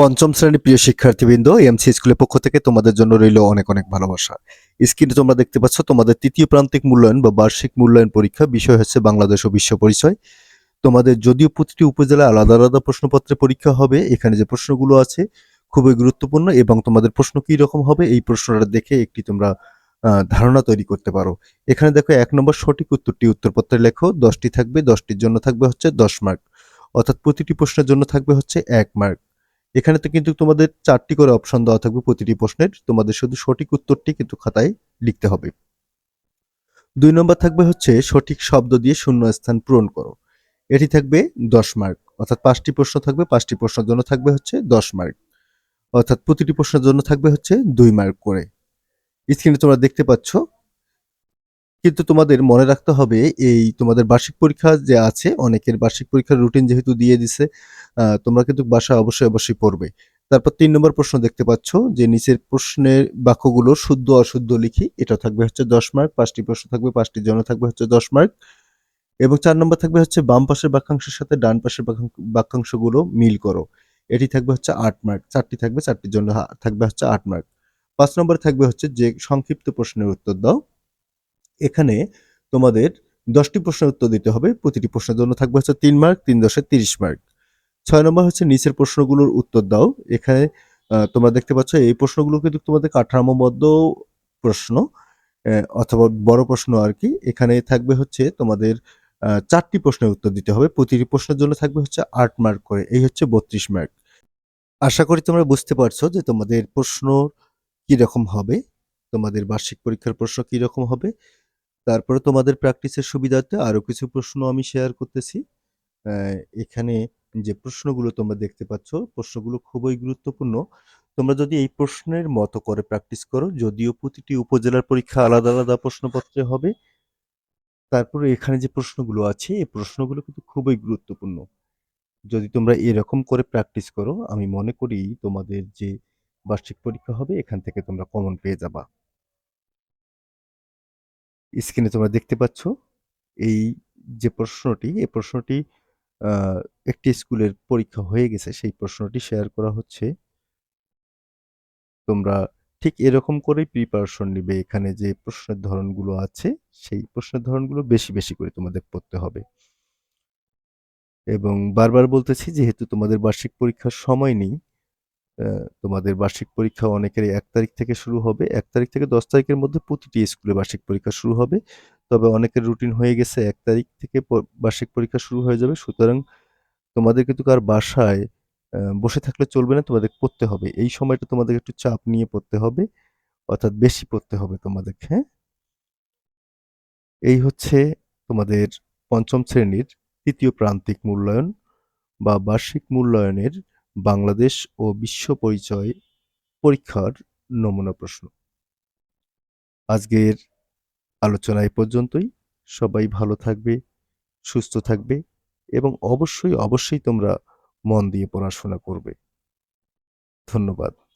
পঞ্চম শ্রেণির প্রিয় শিক্ষার্থীবৃন্দ এমসি স্কুলের পক্ষ থেকে তোমাদের জন্য রইল অনেক অনেক ভালোবাসা। স্ক্রিনে তোমরা দেখতে পাচ্ছ, তোমাদের তৃতীয় প্রান্তিক মূল্যায়ন বা বার্ষিক মূল্যায়ন পরীক্ষা, বিষয় হচ্ছে বাংলাদেশ ও বিশ্ব পরিচয়। তোমাদের যদিও প্রতিটি উপজেলায় আলাদা আলাদা প্রশ্নপত্রে পরীক্ষা হবে, এখানে যে প্রশ্নগুলো আছে খুবই গুরুত্বপূর্ণ এবং তোমাদের প্রশ্ন কী রকম হবে, এই প্রশ্নটা দেখে একটি তোমরা ধারণা তৈরি করতে পারো। এখানে দেখো, এক নম্বর সঠিক উত্তরটি উত্তরপত্রে লেখো, দশটি থাকবে, দশটির জন্য থাকবে হচ্ছে দশ মার্ক। অর্থাৎ প্রতিটি প্রশ্নের জন্য থাকবে হচ্ছে এক মার্ক। এখানে তো কিন্তু তোমাদের চারটি করে অপশন দেওয়া থাকবে প্রতিটি প্রশ্নের। তোমাদের শুধু সঠিক উত্তরটি কিন্তু খাতায় লিখতে হবে। দুই নম্বর থাকবে হচ্ছে সঠিক শব্দ দিয়ে শূন্য স্থান পূরণ করো। এটি থাকবে দশ মার্ক। অর্থাৎ পাঁচটি প্রশ্ন থাকবে, পাঁচটি প্রশ্নের জন্য থাকবে হচ্ছে দশ মার্ক। অর্থাৎ প্রতিটি প্রশ্নের জন্য থাকবে হচ্ছে দুই মার্ক করে। স্ক্রিনে তোমরা দেখতে পাচ্ছ কিন্তু তোমাদের মনে রাখতে হবে, এই তোমাদের বার্ষিক পরীক্ষা যে আছে, অনেকের বার্ষিক পরীক্ষার রুটিন যেহেতু দিয়ে দিছে তোমরা কিন্তু বাসা অবশ্যই অবশ্যই পড়বে। তারপর তিন নম্বর প্রশ্ন দেখতে পাচ্ছ, যে নিচের প্রশ্নের বাক্যগুলো শুদ্ধ অশুদ্ধ লিখি, এটা থাকবে হচ্ছে দশ মার্ক পাঁচটি প্রশ্ন থাকবে পাঁচটির জন্য থাকবে হচ্ছে দশ মার্ক এবং চার নম্বর থাকবে হচ্ছে বাম পাশের বাক্যাংশের সাথে ডান পাশের বাক্যাং- বাক্যাংশগুলো মিল করো, এটি থাকবে হচ্ছে আট মার্ক চারটি থাকবে চারটির জন্য থাকবে হচ্ছে আট মার্ক পাঁচ নম্বর থাকবে হচ্ছে যে সংক্ষিপ্ত প্রশ্নের উত্তর দাও। এখানে তোমাদের দশটি প্রশ্নের উত্তর দিতে হবে। প্রতিটি প্রশ্নের জন্য থাকবে হচ্ছে তিন মার্ক, তিন দশে তিরিশ মার্ক। ছয় নম্বর হচ্ছে নিচের প্রশ্নগুলোর উত্তর দাও। এখানে তোমরা দেখতে পাচ্ছ এই প্রশ্নগুলো কিন্তু তোমাদের কাঠামোবদ্ধ প্রশ্ন অথবা বড় প্রশ্ন আর কি। এখানে থাকবে হচ্ছে তোমাদের চারটি প্রশ্নের উত্তর দিতে হবে। প্রতিটি প্রশ্নের জন্য থাকবে হচ্ছে আট মার্ক করে। এই হচ্ছে বত্রিশ মার্ক। আশা করি তোমরা বুঝতে পারছ যে তোমাদের প্রশ্ন কি রকম হবে, তোমাদের বার্ষিক পরীক্ষার প্রশ্ন কি রকম হবে। তারপরে তোমাদের প্র্যাকটিসের সুবিধার্থে আরও কিছু প্রশ্ন আমি শেয়ার করতেছি। এখানে যে প্রশ্নগুলো তোমরা দেখতে পাচ্ছ, প্রশ্নগুলো খুবই গুরুত্বপূর্ণ। তোমরা যদি এই প্রশ্নের মতো করে প্র্যাকটিস করো, যদিও প্রতিটি উপজেলার পরীক্ষা আলাদা আলাদা প্রশ্নপত্রে হবে, তারপরে এখানে যে প্রশ্নগুলো আছে, এই প্রশ্নগুলো কিন্তু খুবই গুরুত্বপূর্ণ। যদি তোমরা এরকম করে প্র্যাকটিস করো, আমি মনে করি তোমাদের যে বার্ষিক পরীক্ষা হবে, এখান থেকে তোমরা কমন পেয়ে যাবা। স্ক্রিনে তোমরা দেখতে পাচ্ছ, এই যে প্রশ্নটি, এই প্রশ্নটি একটি স্কুলের পরীক্ষা হয়ে গেছে। সেই প্রশ্নটি শেয়ার করা হচ্ছে। তোমরা ঠিক এরকম করেই প্রিপারেশন নিবে। এখানে যে প্রশ্নের ধরনগুলো আছে, সেই প্রশ্নের ধরনগুলো বেশি বেশি করে তোমাদের পড়তে হবে। এবং বারবার বলতেছি, যেহেতু তোমাদের বার্ষিক পরীক্ষার সময় নেই তোমাদের বার্ষিক পরীক্ষা অনেকেরই এক তারিখ থেকে শুরু হবে। এক তারিখ থেকে দশ তারিখের মধ্যে প্রতিটি স্কুলে বার্ষিক পরীক্ষা শুরু হবে। তবে অনেকের রুটিন হয়ে গেছে, এক তারিখ থেকে বার্ষিক পরীক্ষা শুরু হয়ে যাবে। সুতরাং তোমাদের কিন্তু কার বাসায় বসে থাকলে চলবে না, তোমাদের পড়তে হবে। এই সময়টা তোমাদের একটু চাপ নিয়ে পড়তে হবে, অর্থাৎ বেশি পড়তে হবে তোমাদের হ্যাঁ? এই হচ্ছে তোমাদের পঞ্চম শ্রেণির তৃতীয় প্রান্তিক মূল্যায়ন বা বার্ষিক মূল্যায়নের বাংলাদেশ ও বিশ্ব পরিচয় পরীক্ষার নমুনা প্রশ্ন। আজকের আলোচনা এ পর্যন্তই। সবাই ভালো থাকবে, সুস্থ থাকবে এবং অবশ্যই অবশ্যই তোমরা মন দিয়ে পড়াশোনা করবে। ধন্যবাদ।